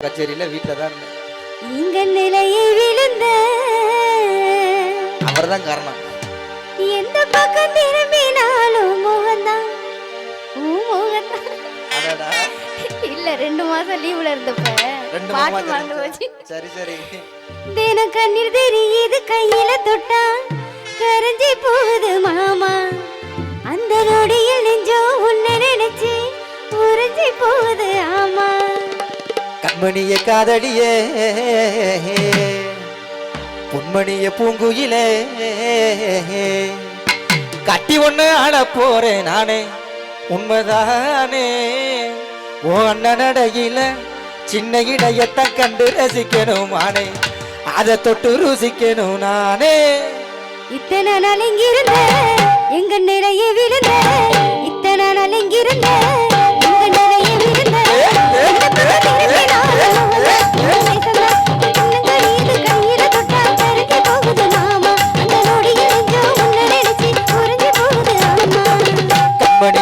கச்சேரியில வீட்டுல தான் இருந்தேன். நிலையை விழுந்த அவர் தான் காரணம். எந்த பக்கம் திரும்பினாலும் அடடா. இல்ல ரெண்டு மாசம் லீவ்ல இருந்தப்ப ரெண்டு பாட்டு மறந்து போச்சு. சரி சரி. தினம் கண்ணீர் தெரியுது கையில தொட்டா கரைஞ்சி போகுது மாமா. அந்த நொடியில் நெஞ்சோ உன்னை நினைச்சு உறைஞ்சி போகுது ஆமா. கண்மணிய காதடியே. பொன்மணிய பூங்குயிலே. கட்டி ஒண்ணு ஆட போறேன் நானே உண்மைதானே. ஓ அண்ணன் நடையில சின்ன இடையத்தை கண்டு ரசிக்கணும் ஆனே அதை தொட்டு ருசிக்கணும் நானே. இத்தனை நாள் இங்கிருந்த எங்க நிறைய விழுந்த இத்தனை நாள் இங்கிருந்த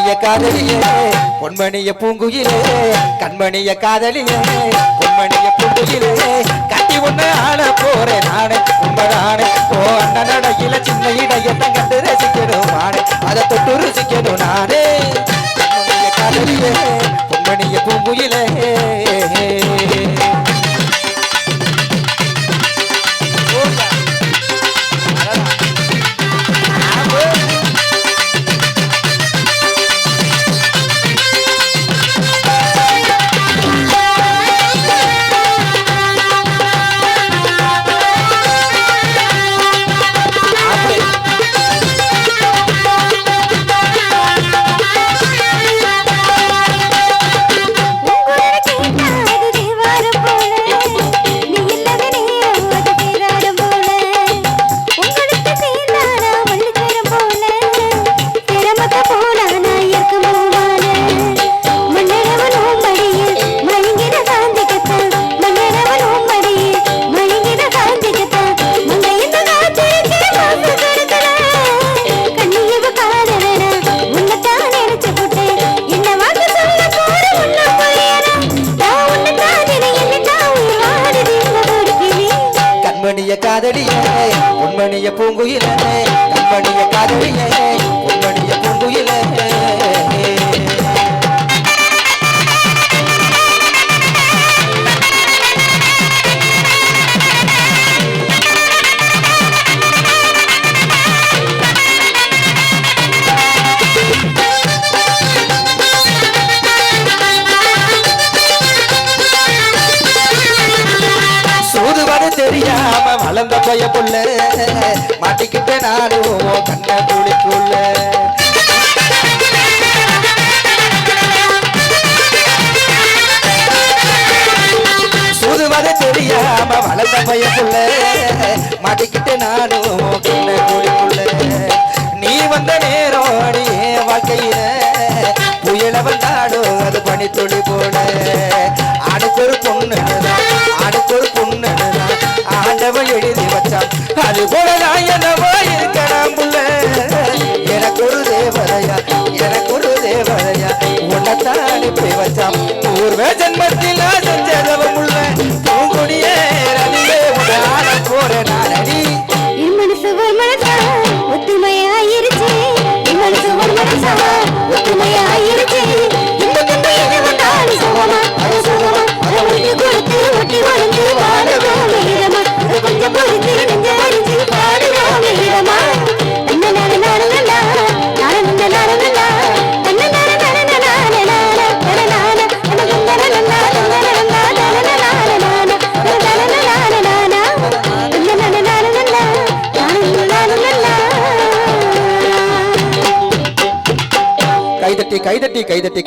கண்மணிய காதலியே பொன்மணிய பூங்குயிலே கண்மணிய காதலியே பொன்மணிய பூங்குயிலே கட்டி ஒண்ணு ஆள போறேன் நானே உண்மைதானே. ஓ அண்ணன் நடையில சின்ன இடையத்தை கண்டு ரசிக்கணும் நானே அதை தொட்டு ருசிக்கணும் நானே. கண்மணிய காதலியே பொன்மணிய பூங்குயிலே புயல அது பனி துளி போல அடுக்கு ஒரு பொண்ணுதான் அடுக்கு ஒரு பொண்ணுதான் ஆண்டவன் எழுதி வச்சான். அது போல நான் என்னவோ இருக்கலாம் aí, deitei.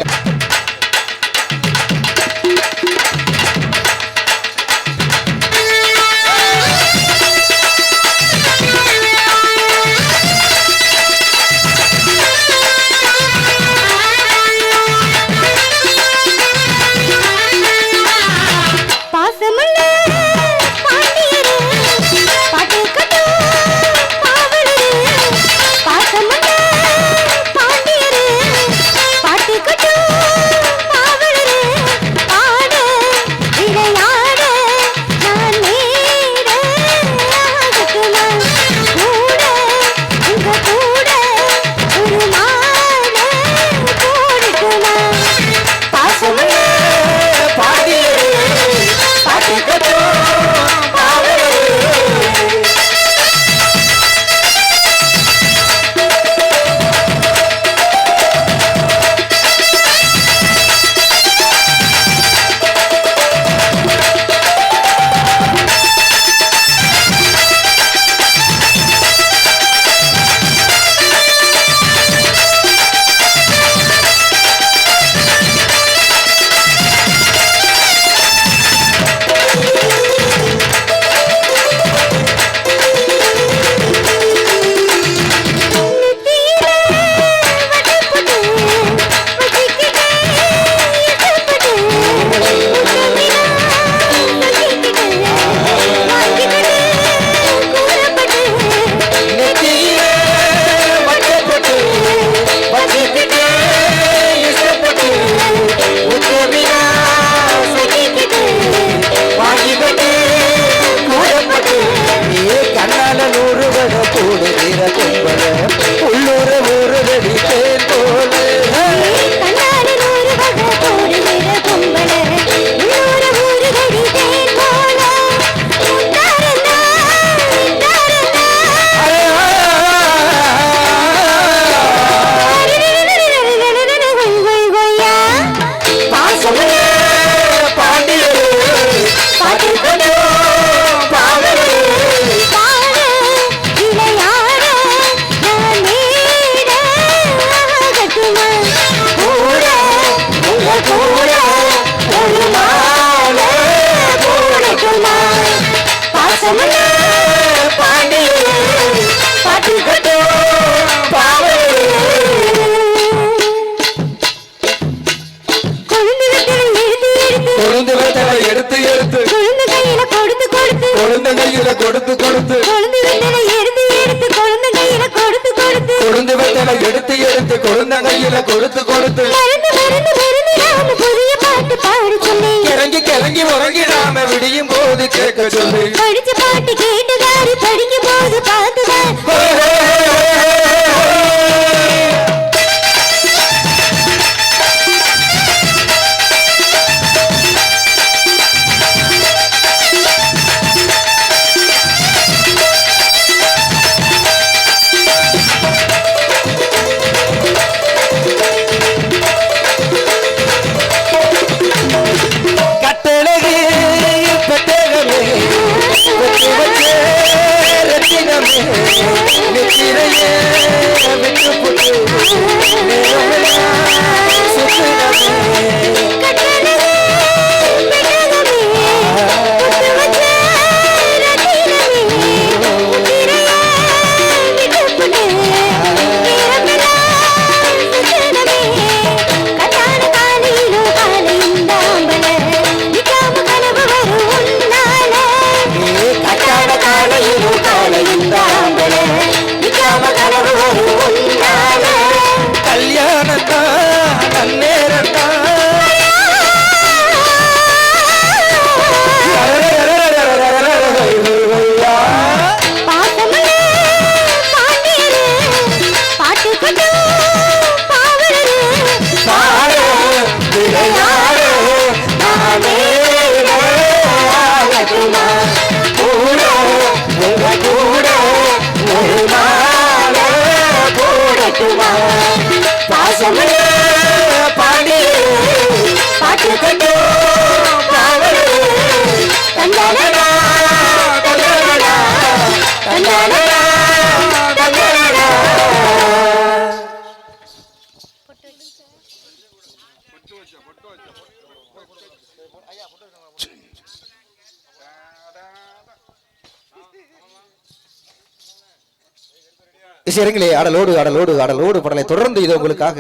சரிங்களே அடலோடு அடலோடு அடலோடு படலை தொடர்ந்து இது உங்களுக்காக.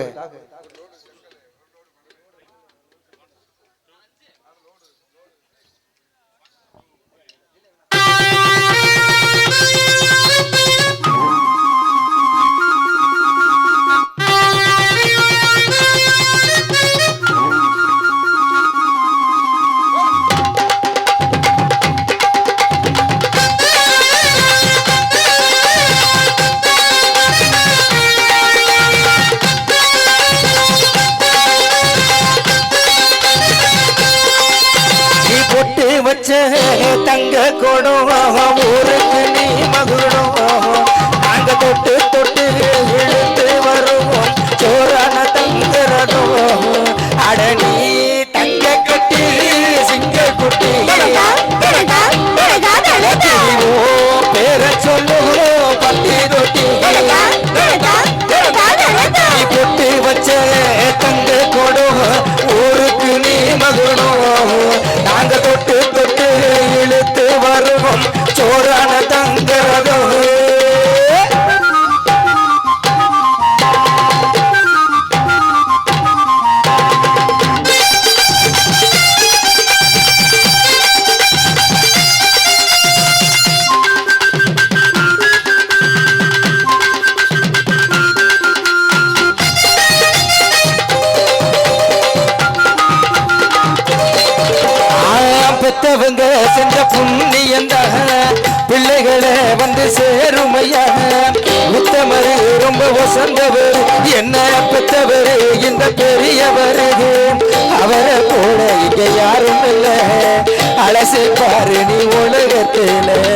உலகத்தில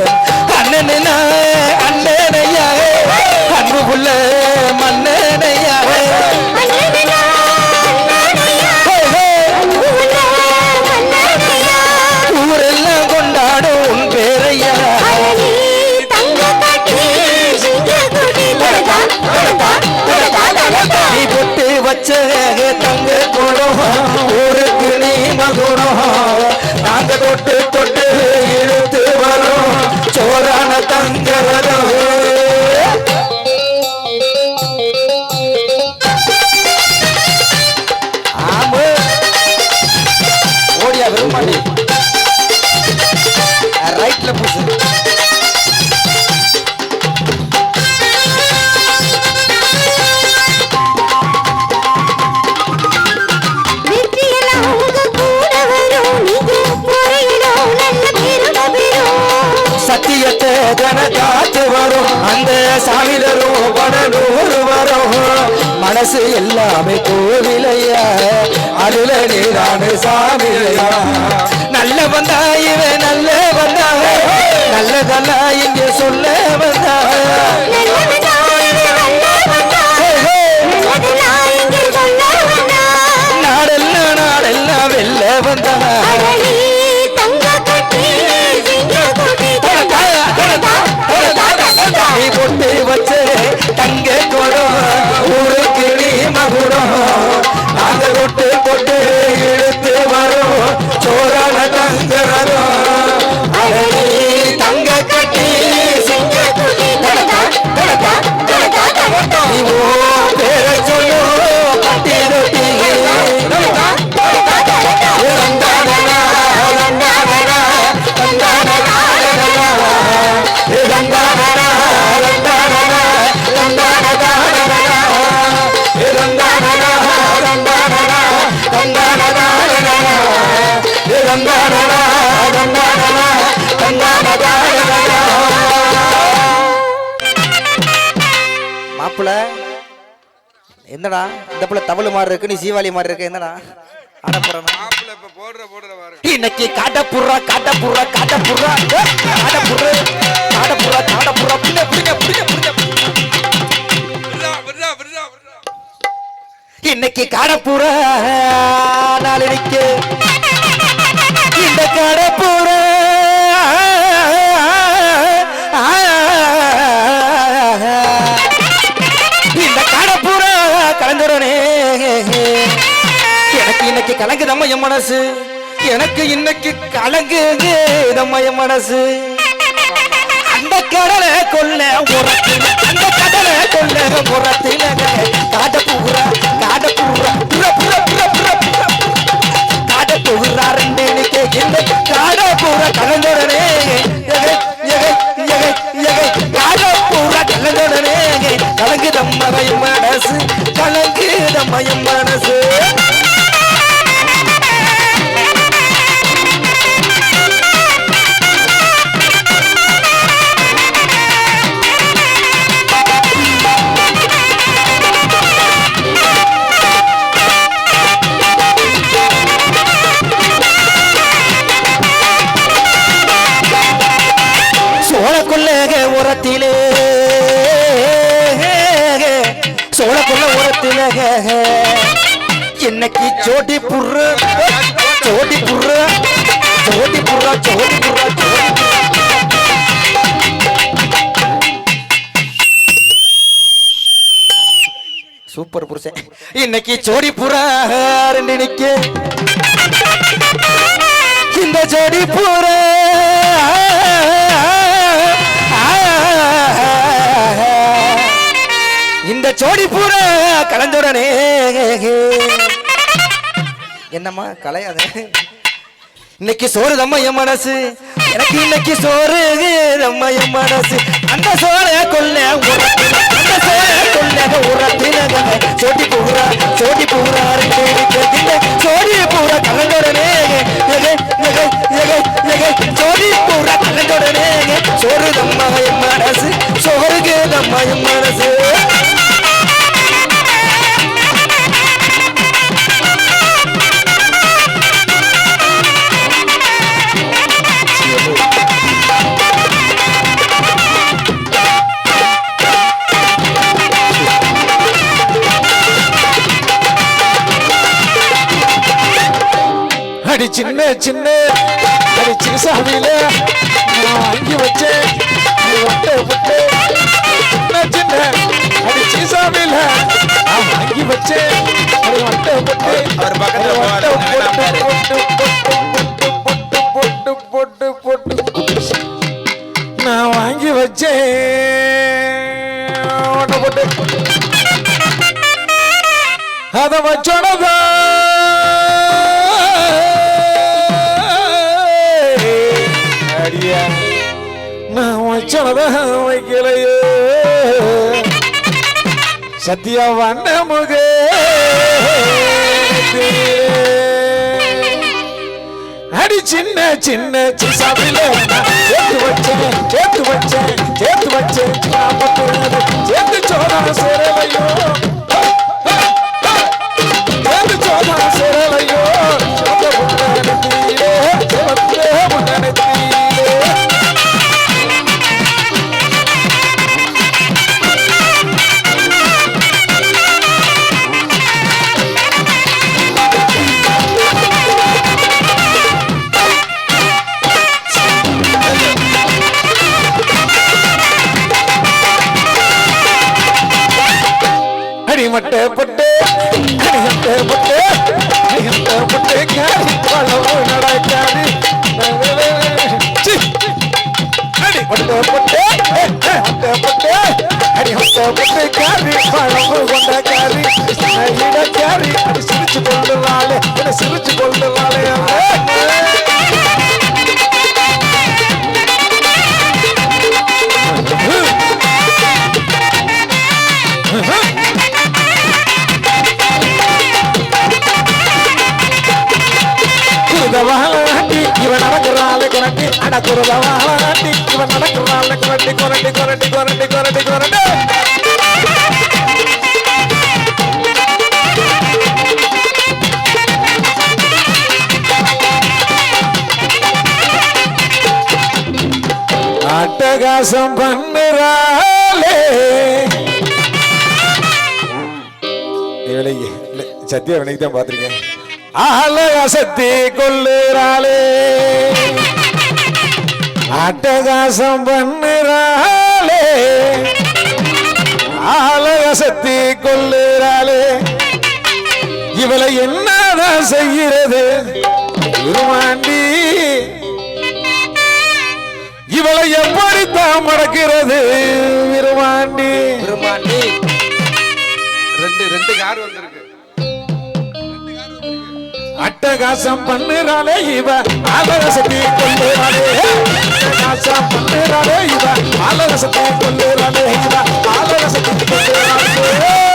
அந்த சாமி தரும் படநூறு வரும். மனசு எல்லாமே கோவிலையா? அதுல நீரான சாமியா? நல்ல வந்தா இவன் நல்ல வந்தா. நல்லதெல்லாம் இங்கே சொல்ல வந்தா மாப்பிள. என்னடா இந்த புள்ள தவளு மாதிரி இருக்கு நீ சீவாளி மாதிரி இருக்கு என்னடா? இன்னைக்கு காட்டப்புறா காட்டப்புறா காட்டப்புறா காட்டப்புற காட்டப்புறா காட்டப்புறா புள்ள விட்றா விட்றா விட்றா இன்னைக்கு காடப்புறா நாளைக்கு இந்த காடப்புறா இன்னைக்கு கலங்குதம்மா என் மனசு? எனக்கு இன்னைக்கு கலங்குதம்மா என் மனசு. அந்த கடலை கொல்ல உரத்தில அந்த கடலை கொல்ல உரத்தில. காட புகுறா காட புகுறா புற புற புற புற புற. காட புகுறா ரெண்டு நிக்க இந்த காட புற கலந்துடனே. கலங்குதம்மா என் மனசு கலங்குதம்மா என் மனசு. ஜோடி புர்ற ஜோடி புர்ற ஜோடி புர்ற ஜோடி புர்ற ஜோடி சூப்பர் புருஷன். இன்னைக்கு ஜோடி புறா ரெண்டு நிக்க. இந்த ஜோடி புறா இந்த ஜோடி பூரா கலந்துடனே என்னம்மா கலையாத? இன்னைக்கு சோறு தம்மா என் மனசு. எனக்கு இன்னைக்கு சோறு தம்மா என் மனசு. அந்த சோற கொல்ல அந்த சோற கொல்ல உரத்தினக சோட்டி பூரா சோட்டி பூரா சோடி பூரா கலந்தோடனே சோடி பூரா கலந்தோடனே சோறு தம்மா என் மனசு. சோறுக்கு தம்மா என் மனசு. நான் வாங்கி வச்சேன். அதை வச்சோடதா நான் வச்சோடதான் வைக்கலையே. சத்யா வண்ண முகே. அடி அடி சின்ன சின்ன சிசாவில சேர்த்து வச்சேன் சேர்த்து வச்சேன் சேர்த்து வச்சேன். சேர்த்து சோதா சேரவையோ சேர்த்து சோதா குரட்டி அட இவன் நடக்கிறாள் குரட்டி குரட்டி குரட்டி குரட்டி குரட்டி குரட்டி அட்டகாசம் பண்ணுறாளே இவளைக்கு சத்தியா வினைக்கு தான் பார்த்துருக்கேன். அழகசத்தி கொள்ளுறாளே அட்டகாசம் பண்ணுறாளே. ஆலகசத்தி கொள்ளுறாளே இவளை என்னதான் செய்கிறது? குருமாண்டி இவளை எப்படித்தான் மடக்கிறது? விருமாண்டி விருமாண்டி ரெண்டு ரெண்டு கார் வந்திருக்கு. அட்டகாசம் பண்ணுறாளே இவ. ஆலரசத்தை கொள்ளுறாளே அட்டகாசம் பண்ணுறாளே இவ. ஆலரசத்தை கொள்ளுறாளே இவ. ஆலரசத்தை கொள்ளுறாளே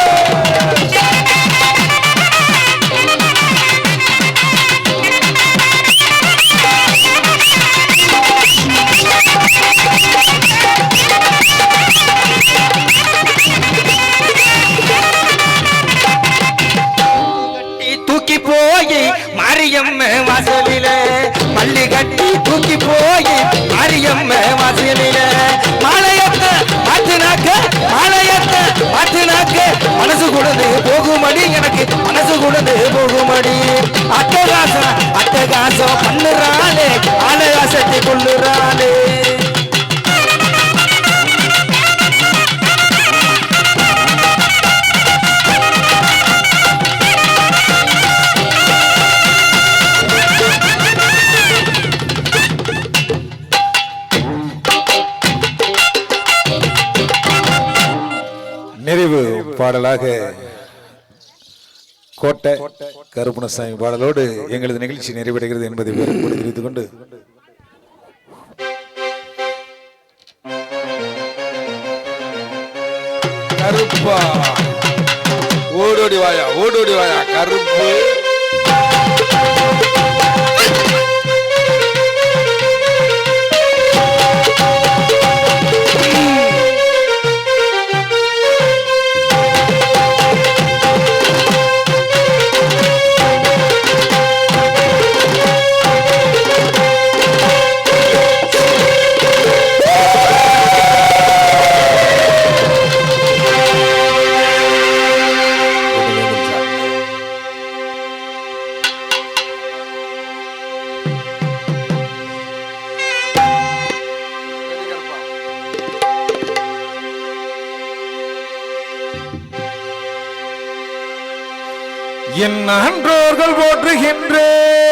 பாடலாக கோட்டை கருப்பணசாமி பாடலோடு எங்களது நிகழ்ச்சி நிறைவடைகிறது என்பதை வேறுபடி தெரிவித்துக் கொண்டு. கருப்பா. ஓடோடி வாயா ஓடோடி வாயா கருப்பு. என் ஆன்றோர்கள் போற்றுகின்றே